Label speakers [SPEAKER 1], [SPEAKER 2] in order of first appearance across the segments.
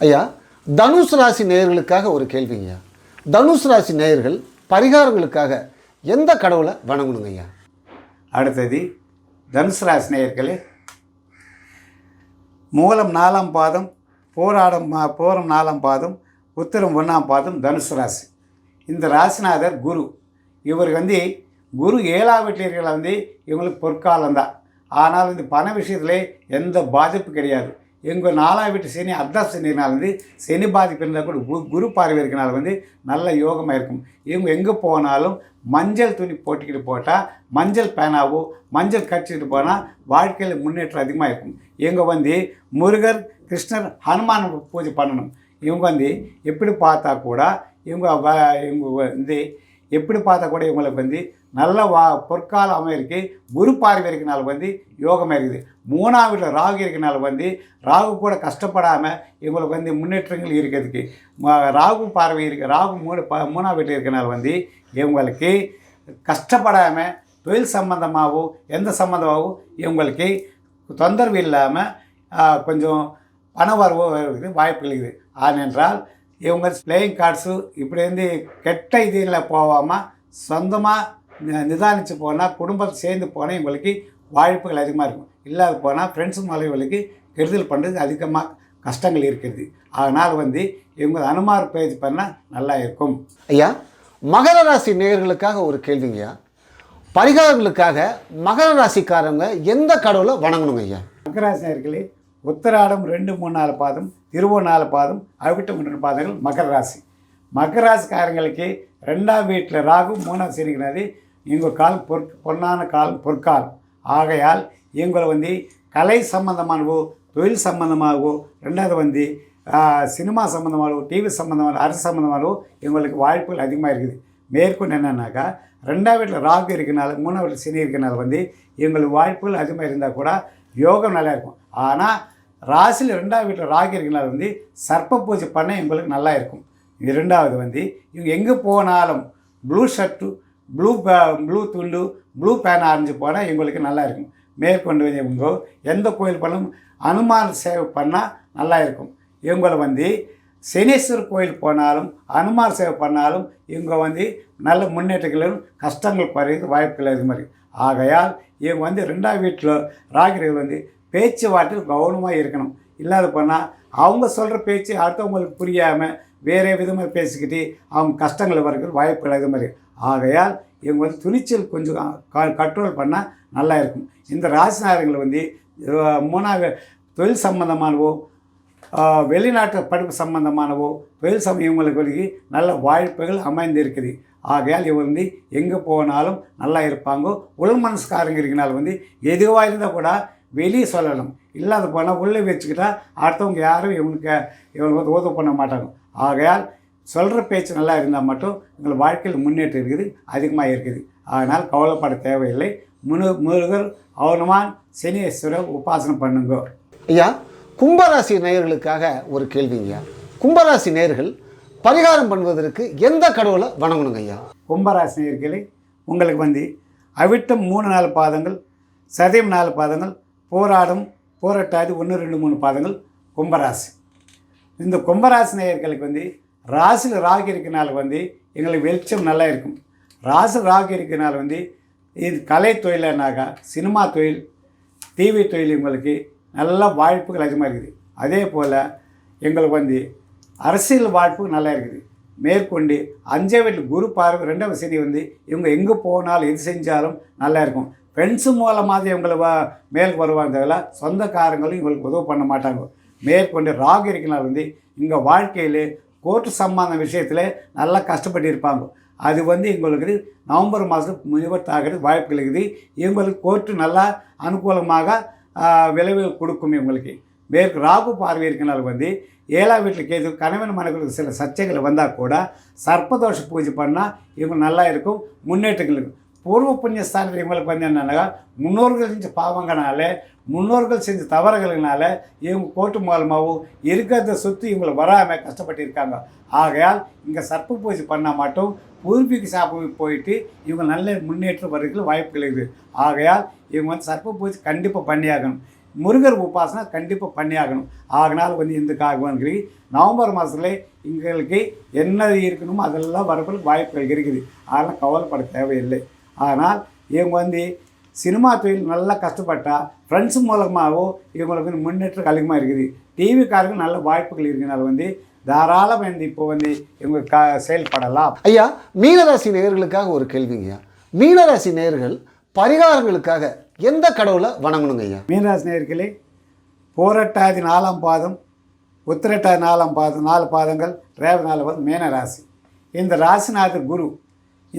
[SPEAKER 1] ஐயா தனுஷ் ராசி நேயர்களுக்காக ஒரு கேள்விங்கய்யா தனுஷ் ராசி நேயர்கள் பரிகாரங்களுக்காக எந்த கடவுளை வணங்கணுங்க ஐயா?
[SPEAKER 2] அடுத்தது தனுஷ் ராசி நேயர்களே மூலம் நாலாம் பாதம் போராடம் மா- போரம் நாலாம் பாதம் உத்தரம் ஒன்றாம் பாதம் தனுசு ராசி. இந்த ராசிநாதர் குரு. இவர் வந்து குரு ஏழாம் வந்து இவங்களுக்கு பொற்காலம் தான் ஆனால் இந்த பண விஷயத்துல எந்த பாதிப்பு கிடையாது. எங்கள் நாலாம் வீட்டு சனி அர்த்த சனினால் வந்து சனி பாதிப்பு இருந்தால் கூட கு- குரு பார்வை இருக்கனால வந்து நல்ல யோகமாக இருக்கும். இவங்க எங்கே போனாலும் மஞ்சள் துணி போட்டுக்கிட்டு போட்டால் மஞ்சள் பேனாவோ மஞ்சள் கடிச்சிட்டு போனால் வாழ்க்கையில் முன்னேற்றம் அதிகமாக இருக்கும். இவங்க வந்து முருகர் கிருஷ்ணர் ஹனுமான் பூஜை பண்ணணும். இவங்க வந்து எப்படி பார்த்தா கூட இவங்க வ- இவங்க வந்து எப்படி பார்த்தா கூட இவங்களுக்கு வந்து நல்ல வா பொற்காலம் அமையிருக்கு குரு பார்வை இருக்கனால வந்து யோகமாக இருக்குது. மூணாம் வீட்டில் ராகு இருக்கனால வந்து ராகு கூட கஷ்டப்படாமல் இவங்களுக்கு வந்து முன்னேற்றங்கள் இருக்கிறதுக்கு. ராகு பார்வை இருக்கு ராகு மூணு ப மூணாம் வீட்டில் இருக்கனால வந்து இவங்களுக்கு கஷ்டப்படாமல் தொழில் சம்மந்தமாகவும் எந்த சம்மந்தமாகவும் இவங்களுக்கு தொந்தரவு இல்லாமல் கொஞ்சம் பண வரவோ வருவதற்கு வாய்ப்பு இருக்குது. ஆனென்றால் இவங்க பிளேயிங் கார்ட்ஸு இப்படி வந்து கெட்ட இதில் போகாமல் சொந்தமாக நிதானித்து போனால் குடும்பத்தை சேர்ந்து போனால் இவங்களுக்கு வாய்ப்புகள் அதிகமாக இருக்கும். இல்லாத போனால் ஃப்ரெண்ட்ஸு மலைவர்களுக்கு கெடுதல் பண்ணுறது அதிகமாக கஷ்டங்கள் இருக்கிறது. அதனால் வந்து இவங்க அனுமார் பேஜ் பண்ணால் நல்லா இருக்கும்.
[SPEAKER 1] ஐயா மகர ராசி நேயர்களுக்காக ஒரு கேள்விங்கய்யா பரிகாரங்களுக்காக மகர ராசிக்காரங்க எந்த கடவுளை வணங்கணுங்க ஐயா?
[SPEAKER 2] மகராசினர்களே உத்தராடம் ரெண்டு மூணு நாலு பாதம் திருவோண நாலு பாதம் அவிட்டம் மூணு பாதங்கள் மகர ராசி. மகர ராசிக்காரங்களுக்கு ரெண்டாம் வீட்டில் ராகு மூணாம் சனிக்கிறது எங்கள் கால் பொற் பொன்னான கால் பொற்கால். ஆகையால் எங்களை வந்து கலை சம்பந்தமானவோ தொழில் சம்பந்தமாகவோ ரெண்டாவது வந்து சினிமா சம்மந்தமாகவோ டிவி சம்மந்தமான அரசு சம்மந்தமாகவோ எங்களுக்கு வாய்ப்புகள் அதிகமாக இருக்குது. மேற்கொண்டு என்னன்னாக்கா ரெண்டாவது வீட்டில் ராகு இருக்கனால மூணாவது வீட்டில் சனி இருக்கனால வந்து எங்களுக்கு வாய்ப்புகள் அதிகமாக இருந்தால் கூட யோகம் நல்லா இருக்கும். ஆனால் ராசியில் ரெண்டாவது வீட்டில் ராகு இருக்கனால வந்து சர்ப்ப பூஜை பண்ண எங்களுக்கு நல்லா இருக்கும். இரண்டாவது வந்து இவங்க எங்கே போனாலும் ப்ளூ ஷர்ட்டு ப்ளூ ப்ளூ துண்டு ப்ளூ பேன் ஆரஞ்சு போனால் எங்களுக்கு நல்லா இருக்கும். மேற்கொண்டு வந்து இவங்க எந்த கோயில் பண்ணணும் அனுமான் சேவை பண்ணால் நல்லா இருக்கும். இவங்களை வந்து சனீஸ்வர் கோயில் போனாலும் அனுமான் சேவை பண்ணாலும் இவங்க வந்து நல்ல முன்னேற்றங்களும் கஷ்டங்கள் குறையுது வாய்ப்புகள் இது மாதிரி ஆகையால் இவங்க வந்து ரெண்டாவது வீட்டில் ராகிரிகள் வந்து பேச்சுவார்த்தையில் கவனமாக இருக்கணும். இல்லாத போனால் அவங்க சொல்கிற பேச்சு அடுத்தவங்களுக்கு புரியாமல் வேறு விதமாக பேசிக்கிட்டு அவங்க கஷ்டங்கள் வரக்கு வாய்ப்புகள் இது மாதிரி ஆகையால் இவங்க வந்து துணிச்சல் கொஞ்சம் கண்ட்ரோல் பண்ணால் நல்லா இருக்கும். இந்த ராசிநாயகங்கள் வந்து மூணாவது தொழில் சம்பந்தமானவோ வெளிநாட்டு படிப்பு சம்பந்தமானவோ தொழில் சம இவங்களுக்கு வந்து நல்ல வாய்ப்புகள் அமைந்து இருக்குது ஆகையால் இவங்க வந்து எங்கே போனாலும் நல்லா இருப்பாங்க உள் மனசுக்காரங்க இருக்கனால வந்து எதுவாக இருந்தால் கூட வெளியே சொல்லணும் இல்லாத போனால் உள்ளே வச்சுக்கிட்டால் அடுத்தவங்க யாரும் இவனுக்கு இவங்க வந்து உதவி பண்ண மாட்டாங்க. ஆகையால் சொல்கிற பேச்சு நல்லா இருந்தால் மட்டும் எங்கள் வாழ்க்கையில் முன்னேற்றம் இருக்குது அதிகமாக இருக்குது. அதனால் கவலைப்பட தேவையில்லை. முனு முருகர் அவுனமான் சனீஸ்வரர் உபாசனை பண்ணுங்க.
[SPEAKER 1] ஐயா கும்பராசி நேயர்களுக்காக ஒரு கேள்விங்கய்யா கும்பராசி நேயர்கள் பரிகாரம் பண்ணுவதற்கு எந்த கடவுளை வணங்கணுங்க ஐயா?
[SPEAKER 2] கும்பராசினியர்களே உங்களுக்கு வந்து அவிட்டம் மூணு நாலு பாதங்கள் சதயம் நாலு பாதங்கள் போராடும் போராட்டாதி ஒன்று ரெண்டு மூணு பாதங்கள் கும்பராசி. இந்த கும்பராசி நேயர்களுக்கு வந்து ராசியில் ராகு இருக்கனால வந்து எங்களுக்கு வெளிச்சம் நல்லா இருக்கும். ராசி ராகு இருக்கனால வந்து இது கலை தொழிலனாக்கா சினிமா தொழில் டிவி தொழில் உங்களுக்கு நல்ல வாய்ப்புகள் அதிகமாக இருக்குது. அதே போல் எங்களுக்கு வந்து அரசியல் வாய்ப்பு நல்லா இருக்குது. மேற்கொண்டு அஞ்சே வீட்டில் குரு பார்வை ரெண்டாவது சனி வந்து இவங்க எங்கே போனாலும் எது செஞ்சாலும் நல்லா இருக்கும். ஃப்ரெண்ட்ஸு மூலமாக இவங்களை வா மேலுக்கு வருவாங்க தவிர சொந்தக்காரங்களும் இவங்களுக்கு உதவி பண்ண மாட்டாங்க. மேற்கொண்டு ராகு இருக்கிறனால வந்து இங்கே வாழ்க்கையில் கோர்ட்டு சம்பந்த விஷயத்தில் நல்லா கஷ்டப்பட்டு இருப்பாங்க அது வந்து எங்களுக்கு நவம்பர் மாதம் நிவர்த்தாகிறது வாய்ப்பு இருக்குது இவங்களுக்கு கோர்ட்டு நல்லா அனுகூலமாக விளைவு கொடுக்கும் இவங்களுக்கு மேற்கு ராகு பார்வை இருக்கனால வந்து ஏழாம் வீட்டில் கேது கணவன் மனைவிகளுக்கு சில சர்ச்சைகள் வந்தால் கூட சர்ப்பதோஷ பூஜை பண்ணால் இவங்க நல்லா இருக்கும் முன்னேற்றங்கள் இருக்கும். பூர்வ புண்ணியஸ்தானத்தில் இவங்களுக்கு வந்து என்னென்னா முன்னோர்கள் செஞ்ச பாவங்கனால முன்னோர்கள் செஞ்ச தவறுகளினால இவங்க கோட்டு மூலமாகவும் இருக்கிறத சொத்து இவங்களை வராமல் கஷ்டப்பட்டு இருக்காங்க ஆகையால் இங்கே சர்ப்ப பூஜை பண்ணால் மட்டும் பூர்வீக சாப்பு போயிட்டு இவங்க நல்ல முன்னேற்றம் வர்றதுக்கு வாய்ப்புகள் இருக்குது. ஆகையால் இவங்க வந்து சர்ப்ப பூஜை கண்டிப்பாக பண்ணியாகணும். முருகர் உபாசனை கண்டிப்பாக பண்ணியாகணும். ஆகினால் வந்து இந்த காகவான்கிறி நவம்பர் மாதத்துல எங்களுக்கு என்ன இருக்கணுமோ அதெல்லாம் வரப்போது வாய்ப்புகள் இருக்குது. அதெல்லாம் கவலைப்பட தேவையில்லை. ஆனால் இவங்க வந்து சினிமா தொழில் நல்லா கஷ்டப்பட்டா ஃப்ரெண்ட்ஸ் மூலமாகவோ இவங்களுக்கு வந்து முன்னேற்றம் அதிகமாக இருக்குது. டிவிக்காரங்க நல்ல வாய்ப்புகள் இருக்கனால வந்து தாராளமாக வந்து இப்போ வந்து இவங்க க செயல்படலாம்.
[SPEAKER 1] ஐயா மீனராசி நேயர்களுக்காக ஒரு கேள்விங்கய்யா மீனராசி நேயர்கள் பரிகாரங்களுக்காக எந்த கடவுளை வணங்கணுங்க ஐயா?
[SPEAKER 2] மீனராசி நேர்களே போரட்டாதி நாலாம் பாதம் உத்திரட்டாதி நாலாம் பாதம் நாலு பாதங்கள் ரேவ நாலு பாதம் மீன ராசி. இந்த ராசிநாதர் குரு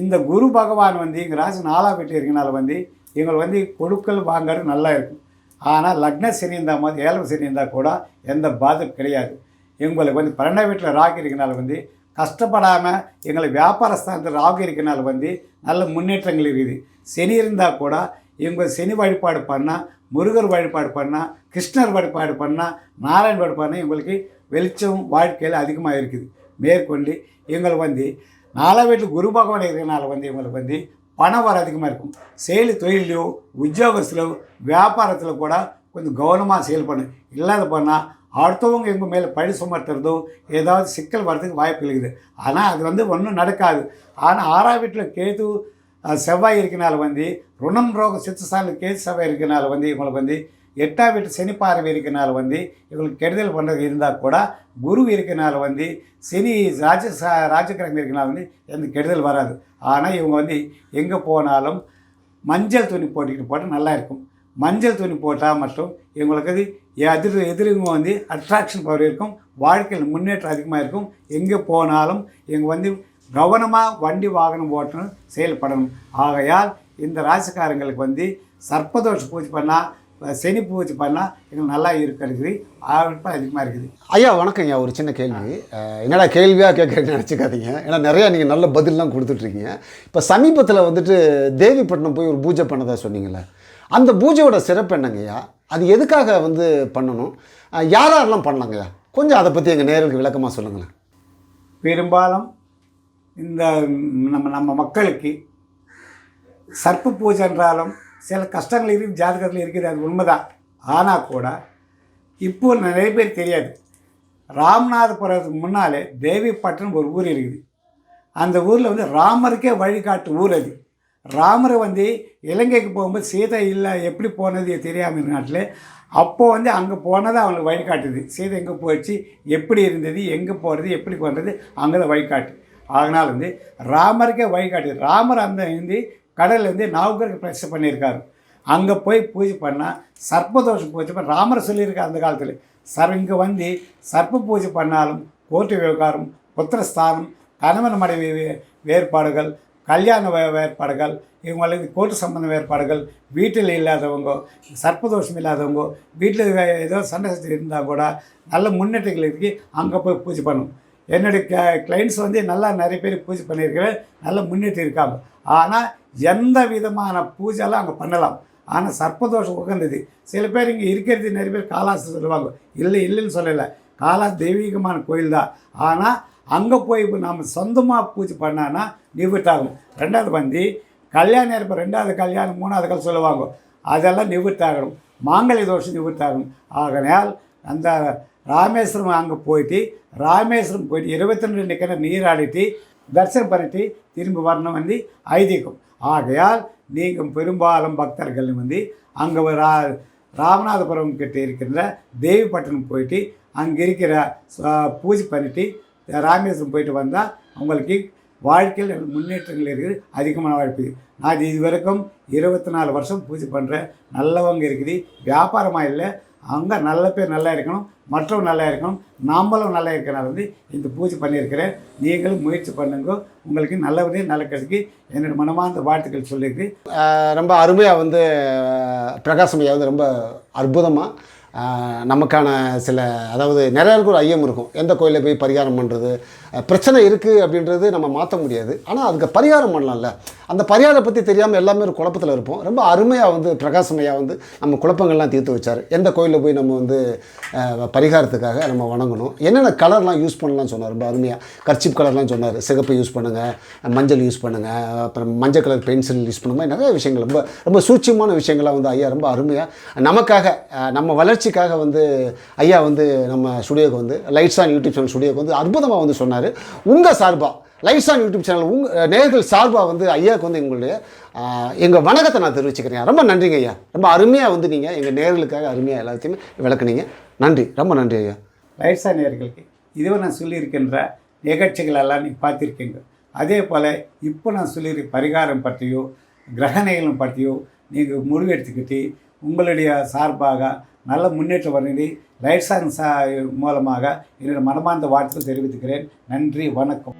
[SPEAKER 2] இந்த குரு பகவான் வந்து எங்கள் ராசி நாலாம் வீட்டில் இருக்கனால வந்து எங்களை வந்து கொடுக்கல் வாங்குறது நல்லா இருக்கும். ஆனால் லக்ன சரி இருந்தால் போது ஏழம் சரி இருந்தால் கூட எந்த பாதிப்பு கிடையாது. எங்களுக்கு வந்து பன்னெண்டாம் வீட்டில் ராகு இருக்கனால வந்து கஷ்டப்படாமல் எங்களை வியாபார ஸ்தானத்தில் ராகு இருக்கனால வந்து நல்ல முன்னேற்றங்கள் இருக்குது. சனி இருந்தால் கூட இவங்க சனி வழிபாடு பண்ணால் முருகர் வழிபாடு பண்ணால் கிருஷ்ணர் வழிபாடு பண்ணால் நாராயண் வழிபாடு பண்ணால் இவங்களுக்கு வெளிச்சம் வாழ்க்கையில் அதிகமாக இருக்குது. மேற்கொண்டு எங்களை வந்து நாலாம் வீட்டில் குரு பகவான் இருக்கிறனால வந்து இவங்களுக்கு வந்து பணம் வர அதிகமாக இருக்கும். செயல் தொழிலையோ உத்தியோகத்திலோ வியாபாரத்தில் கூட கொஞ்சம் கவனமாக செயல்படணும் இல்லாத பண்ணால் அடுத்தவங்க எங்கள் மேலே பழி சுமத்துறதோ ஏதாவது சிக்கல் வர்றதுக்கு வாய்ப்பு இருக்குது. ஆனால் அது வந்து ஒன்றும் நடக்காது. ஆனால் ஆறாம் வீட்டில் கேது செவ்வாய் இருக்கனால வந்து ருணம் ரோக சித்தசாலில் கேது செவ்வாய் இருக்கனால வந்து இவங்களுக்கு வந்து எட்டாம் வீட்டு சனி பார்வை இருக்கனால வந்து இவங்களுக்கு கெடுதல் பண்ணுறது இருந்தால் கூட குரு இருக்கனால வந்து சனி ராஜ ராஜகிரகம் இருக்கனால வந்து எந்த கெடுதல் வராது. ஆனால் இவங்க வந்து எங்கே போனாலும் மஞ்சள் துணி போட்டுக்கிட்டு போட்டால் நல்லா இருக்கும். மஞ்சள் துணி போட்டால் மட்டும் இவங்களுக்கு அது எதிர் எதிரிங்க வந்து அட்ராக்ஷன் பவர் இருக்கும். வாழ்க்கையில் முன்னேற்றம் அதிகமாக இருக்கும். எங்கே போனாலும் இவங்க வந்து கவனமாக வண்டி வாகனம் ஓட்டணும் செயல்படணும். ஆகையால் இந்த ராசிக்காரங்களுக்கு வந்து சர்ப்பதோஷ பூஜை பண்ணால் சனி பூஜை பண்ணால் எங்களுக்கு நல்லா இருக்கிறது ஆழ்ப்பு அதிகமாக இருக்குது.
[SPEAKER 1] ஐயா வணக்கம் ஐயா ஒரு சின்ன கேள்வி. என்னடா கேள்வியாக கேட்குறேன்னு நினச்சிக்காதீங்க. ஏன்னா நிறையா நீங்கள் நல்ல பதில்லாம் கொடுத்துட்ருக்கீங்க. இப்போ சமீபத்தில் வந்துட்டு தேவிப்பட்டினம் போய் ஒரு பூஜை பண்ணதா சொன்னீங்கல்ல. அந்த பூஜையோட சிறப்பு என்னங்கய்யா அது எதுக்காக வந்து பண்ணணும்? யாரெல்லாம் பண்ணலாங்கய்யா கொஞ்சம் அதை பற்றி எங்கள் நேர்களுக்கு விளக்கமாக சொல்லுங்களேன்.
[SPEAKER 2] பெரும்பாலும் இந்த நம்ம நம்ம மக்களுக்கு சர்ப்ப பூஜை என்றாலும் சில கஷ்டங்கள் இருக்குது ஜாதகத்தில் இருக்குது அது உண்மைதான். ஆனால் கூட இப்போ நிறைய பேர் தெரியாது. ராமநாதபுரத்துக்கு முன்னாலே தேவிப்பட்டினம் ஒரு ஊர் இருக்குது. அந்த ஊரில் வந்து ராமருக்கே வழிகாட்டு ஊர் அது. ராமர் வந்து இலங்கைக்கு போகும்போது சீதை இல்லை எப்படி போனது தெரியாமல் நாட்டில் அப்போது வந்து அங்கே போனது அவங்களுக்கு வழிகாட்டுது. சீதை எங்கே போயிடுச்சு எப்படி இருந்தது எங்கே போகிறது எப்படி பண்ணுறது அங்கே தான் வழிகாட்டு. அதனால் வந்து ராமருக்கே வழிகாட்டுது. ராமர் அந்த வந்து கடலில் வந்து பிரச்சனை பண்ணியிருக்காரு. அங்கே போய் பூஜை பண்ணால் சர்ப்பதோஷம் பூஜை பண்ண ராமர் சொல்லியிருக்கார் அந்த காலத்தில். சர் இங்கே வந்து சர்ப்ப பூஜை பண்ணாலும் கோர்ட்டு விவகாரம் புத்திரஸ்தானம் கணவன் மனைவி வே- வேறுபாடுகள் கல்யாண வேறுபாடுகள் இவங்களுக்கு கோர்ட்டு சம்பந்த வேறுபாடுகள் வீட்டில் இல்லாதவங்க சர்ப்பதோஷம் இல்லாதவங்க வீட்டில் ஏதோ சண்டை சக்தி இருந்தால் கூட நல்ல முன்னேற்றங்கள் இருக்கு அங்கே போய் பூஜை பண்ணும். என்னுடைய க கிளைண்ட்ஸ் வந்து நல்லா நிறைய பேர் பூஜை பண்ணியிருக்கிறேன் நல்லா முன்னேற்றம் இருக்காங்க. ஆனால் எந்த விதமான பூஜைலாம் அங்கே பண்ணலாம்? ஆனால் சர்ப்பதோஷம் உகந்தது. சில பேர் இங்கே இருக்கிறது நிறைய பேர் காலாசு சொல்லுவாங்க. இல்லை இல்லைன்னு சொல்லலை. காலா தெய்வீகமான கோயில் தான். ஆனால் அங்கே போய் நம்ம சொந்தமாக பூஜை பண்ணான்னா நிவர்த்தாகும் ரெண்டாவது வந்து கல்யாணம் இருப்போம் ரெண்டாவது கல்யாணம் மூணாவது கல் சொல்லுவாங்க. அதெல்லாம் நிவர்த்தாகணும் மாங்கல்ய தோஷம் நிவர்த்தாகணும் ஆகையால் அந்த ராமேஸ்வரம் அங்கே போயிட்டு ராமேஸ்வரம் போயிட்டு இருபத்தி ரெண்டு நிக்கிற நீராடிட்டு தரிசனம் பண்ணிட்டு திரும்பி வரணும் வந்து ஐதீகம். ஆகையால் நீங்கள் பெரும்பாலும் பக்தர்கள் வந்து அங்கே ரா ராமநாதபுரம் கிட்ட இருக்கின்ற தேவிப்பட்டினம் போயிட்டு அங்கே இருக்கிற பூஜை பண்ணிட்டு ராமேஸ்வரம் போயிட்டு வந்தால் உங்களுக்கு வாழ்க்கையில் முன்னேற்றங்கள் இருக்குது அதிகமான வாய்ப்பு நான் இது வரைக்கும் இருபத்தி நாலு வருஷம் பூஜை பண்ணுறேன் நல்லவங்க இருக்குது. வியாபாரமாக இல்லை. அங்கே நல்ல பேர் நல்லா இருக்கணும். மற்றவங்க நல்லா இருக்கணும். நாமளும் நல்லா இருக்கிறனால வந்து இந்த பூஜை பண்ணியிருக்கிறேன். நீங்களும் முயற்சி பண்ணுங்க. உங்களுக்கு நல்லபடியாக நல்ல கிடைக்கு. என்னோட மனமார்ந்த வாழ்த்துக்கள் சொல்லியிருக்கு.
[SPEAKER 1] ரொம்ப அருமையாக வந்து அஹ், பிரகாசம் ஐயா வந்து ரொம்ப அற்புதமாக நமக்கான சில அதாவது நிறையா பேருக்கு ஒரு ஐயம் இருக்கும். எந்த கோயிலில் போய் பரிகாரம் பண்ணுறது பிரச்சனை இருக்குது அப்படின்றது நம்ம மாற்ற முடியாது. ஆனால் அதுக்கு பரிகாரம் பண்ணலாம்ல. அந்த பரிகாரத்தை பற்றி தெரியாமல் எல்லாமே ஒரு குழப்பத்தில் இருப்போம். ரொம்ப அருமையாக வந்து பிரகாசமையாக வந்து நம்ம குழப்பங்கள்லாம் தீர்த்து வச்சார். எந்த கோயிலில் போய் நம்ம வந்து பரிகாரத்துக்காக நம்ம வணங்கணும். என்னென்ன கலர்லாம் யூஸ் பண்ணலாம்னு சொன்னார்? ரொம்ப அருமையாக கர்ச்சிப் கலர்லாம் சொன்னார். சிகப்பு யூஸ் பண்ணுங்கள் மஞ்சள் யூஸ் பண்ணுங்கள் அப்புறம் மஞ்சள் கலர் பென்சில் யூஸ் பண்ணுங்க நிறைய விஷயங்கள். ரொம்ப ரொம்ப சூட்சியமான விஷயங்களாக வந்து ஐயா ரொம்ப அருமையாக நமக்காக நம்ம வளர்ச்சிக்காக வந்து ஐயா வந்து நம்ம ஸ்டுடியோக்கு வந்து லைட்ஸ் ஆன் யூடியூப் சேனல் ஸ்டுடியோக்கு வந்து அற்புதமாக வந்து சொன்னார். உங்கள் சார்பாக லைவ்ஸான் யூடியூப் சேனல் உங்கள் நேர்கள் சார்பாக வந்து ஐயாவுக்கு வந்து எங்களுடைய எங்கள் வணக்கத்தை நான் தெரிவிச்சுக்கிறேன் ரொம்ப நன்றிங்க ஐயா. ரொம்ப அருமையாக வந்து நீங்கள் எங்கள் நேர்களுக்காக அருமையாக எல்லாத்தையுமே விளக்குனீங்க. நன்றி. ரொம்ப நன்றி ஐயா.
[SPEAKER 2] லைவ்ஸா நேர்களுக்கு இதுவரை நான் சொல்லியிருக்கின்ற நிகழ்ச்சிகள் எல்லாம் நீங்கள் பார்த்துருக்கீங்க. அதே போல் இப்போ நான் சொல்லியிருக்க பரிகாரம் பற்றியோ கிரகணைகளும் பற்றியோ நீங்கள் முடிவெடுத்துக்கிட்டு உங்களுடைய சார்பாக நல்ல முன்னேற்றம் வருகிறேன் லைட்ஸான் சா மூலமாக என்னுடைய மனமார்ந்த வாழ்த்துக்கள் தெரிவித்துக்கிறேன். நன்றி. வணக்கம்.